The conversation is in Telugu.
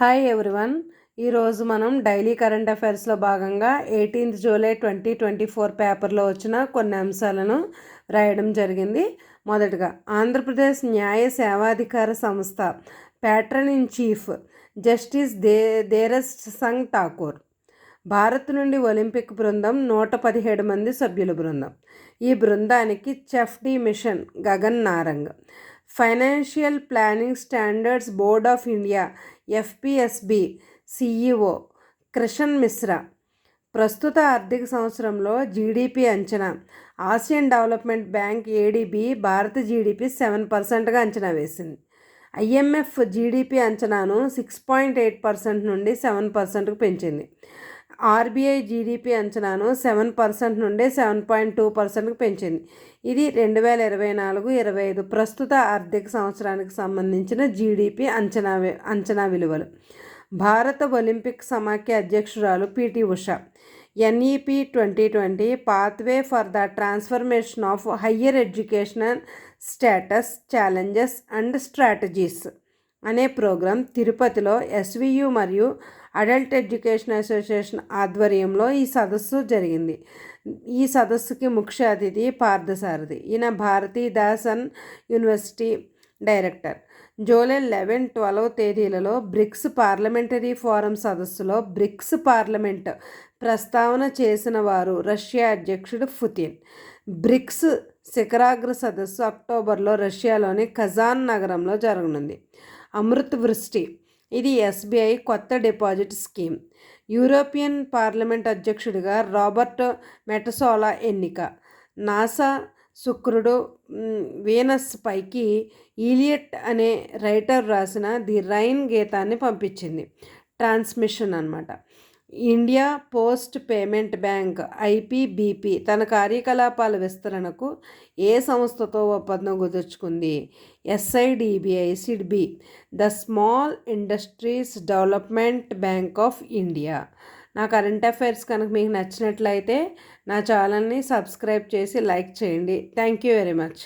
Hi everyone. ఈరోజు మనం డైలీ కరెంట్ అఫైర్స్లో భాగంగా eighteenth July twenty twenty four పేపర్లో వచ్చిన కొన్ని అంశాలను రాయడం జరిగింది. మొదటగా ఆంధ్రప్రదేశ్ న్యాయ సేవాధికార సంస్థ ప్యాట్రన్ ఇన్ చీఫ్ జస్టిస్ దే దేరస్ సంగ్ ఠాకూర్. భారత్ నుండి ఒలింపిక్ బృందం నూట పదిహేడు మంది సభ్యుల బృందం. ఈ బృందానికి chef de mission Gagan Narang. Financial planning standards board of India FPSB CEO Krishan Mishra. ప్రస్తుత ఆర్థిక సంవత్సరంలో జీడిపి అంచనా. ఆసియన్ డెవలప్మెంట్ బ్యాంక్ ఏడిబి భారత జీడిపి సెవెన్ పర్సెంట్గా అంచనా వేసింది. ఐఎంఎఫ్ జీడిపి అంచనాను సిక్స్ పాయింట్ ఎయిట్ పర్సెంట్ నుండి సెవెన్ పర్సెంట్కు పెంచింది. ఆర్బీఐ జీడిపి అంచనాను సెవెన్ పర్సెంట్ నుండి సెవెన్ పాయింట్ టూ పర్సెంట్కి పెంచింది. ఇది రెండు వేల ఇరవై నాలుగు ఇరవై ఐదు ప్రస్తుత ఆర్థిక సంవత్సరానికి సంబంధించిన జీడిపి అంచనా అంచనా విలువలు. భారత ఒలింపిక్ సమాఖ్య అధ్యక్షురాలు PT Usha. NEP twenty twenty pathway for the transformation of higher educational status challenges and strategies అనే ప్రోగ్రాం తిరుపతిలో ఎస్వియు మరియు అడల్ట్ ఎడ్యుకేషన్ అసోసియేషన్ ఆధ్వర్యంలో ఈ సదస్సు జరిగింది. ఈ సదస్సుకి ముఖ్య అతిథి పార్థసారథి. ఈయన Bharathi Dasan university director. July eleven twelve తేదీలలో బ్రిక్స్ పార్లమెంటరీ ఫోరం సదస్సులో బ్రిక్స్ పార్లమెంట్ ప్రస్తావన చేసిన వారు రష్యా అధ్యక్షుడు పుతిన్. బ్రిక్స్ శిఖరాగ్ర సదస్సు అక్టోబర్లో రష్యాలోని కజాన్ నగరంలో జరగనుంది. అమృత్ వృష్టి ఇది ఎస్బీఐ కొత్త డిపాజిట్ స్కీమ్. యూరోపియన్ పార్లమెంట్ అధ్యక్షుడిగా రాబర్ట్ మెటసోలా ఎన్నిక. నాసా శుక్రుడు వీనస్ పైకి ఈలియట్ అనే రైటర్ రాసిన ది రైన్ గీతాన్ని పంపించింది. ట్రాన్స్మిషన్ అనమాట India Post Payment Bank IPBP తన కార్యకలాపాల విస్తరణకు ఏ సంస్థతో ఒప్పందం కుదుర్చుకుంది? SIDBI SIDBI the Small Industries Development Bank of India. నా కరెంట్ అఫైర్స్ కనుక మీకు నచ్చినట్లయితే నా ఛానల్ని సబ్స్క్రైబ్ చేసి లైక్ చేయండి. Thank you very much.